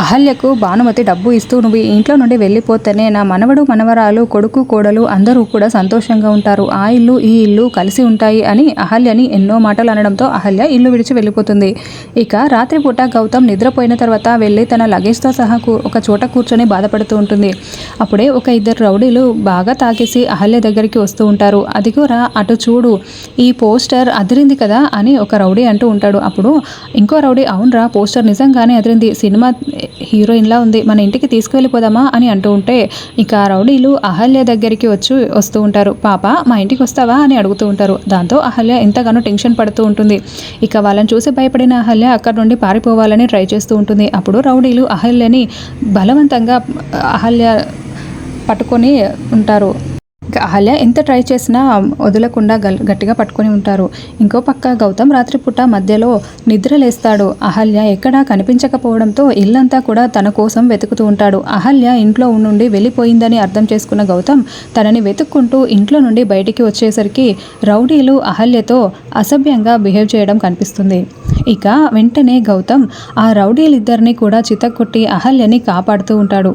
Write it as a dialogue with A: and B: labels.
A: అహల్యకు భానుమతి డబ్బు ఇస్తూ నువ్వు ఇంట్లో నుండి వెళ్ళిపోతేనే నా మనవడు మనవరాలు కొడుకు కోడలు అందరూ కూడా సంతోషంగా ఉంటారు. ఆ ఇల్లు ఈ ఇల్లు కలిసి ఉంటాయి అని అహల్యని ఎన్నో మాటలు అనడంతో అహల్య ఇల్లు విడిచి వెళ్ళిపోతుంది. ఇక రాత్రిపూట గౌతమ్ నిద్రపోయిన తర్వాత వెళ్ళి తన లగేజ్తో సహా ఒక చోట కూర్చొని బాధపడుతూ ఉంటుంది. అప్పుడే ఒక ఇద్దరు రౌడీలు బాగా తాగేసి అహల్య దగ్గరికి వస్తూ ఉంటారు. అదిగోరా అటు చూడు. ఈ పోస్టర్ అదిరింది కదా అని ఒక రౌడీ అంటూ ఉంటాడు. అప్పుడు ఇంకో రౌడీ అవునరా పోస్టర్ నిజంగానే అదిరింది. సినిమా హీరోయిన్లా ఉంది. మన ఇంటికి తీసుకువెళ్ళిపోదామా అని అంటూ ఉంటే ఇక ఆ రౌడీలు అహల్య దగ్గరికి వచ్చి వస్తూ ఉంటారు. పాప మా ఇంటికి వస్తావా? అని అడుగుతూ ఉంటారు. దాంతో అహల్య ఎంతగానో టెన్షన్ పడుతూ ఉంటుంది. ఇక వాళ్ళని చూసి భయపడిన అహల్య అక్కడ నుండి పారిపోవాలని ట్రై చేస్తూ ఉంటుంది. అప్పుడు రౌడీలు అహల్యని బలవంతంగా అహల్య పట్టుకొని ఉంటారు. ఇక అహల్య ఎంత ట్రై చేసినా వదలకుండా గల్ గట్టిగా పట్టుకొని ఉంటారు. ఇంకో పక్క గౌతమ్ రాత్రిపూట మధ్యలో నిద్రలేస్తాడు అహల్య ఎక్కడా కనిపించకపోవడంతో ఇల్లంతా కూడా తన కోసం వెతుకుతూ ఉంటాడు. అహల్య ఇంట్లో నుండి వెళ్ళిపోయిందని అర్థం చేసుకున్న గౌతమ్ తనని వెతుక్కుంటూ ఇంట్లో నుండి బయటికి వచ్చేసరికి రౌడీలు అహల్యతో అసభ్యంగా బిహేవ్ చేయడం కనిపిస్తుంది. ఇక వెంటనే గౌతమ్ ఆ రౌడీలిద్దరిని కూడా చితక్కొట్టి అహల్యని కాపాడుతూ ఉంటాడు.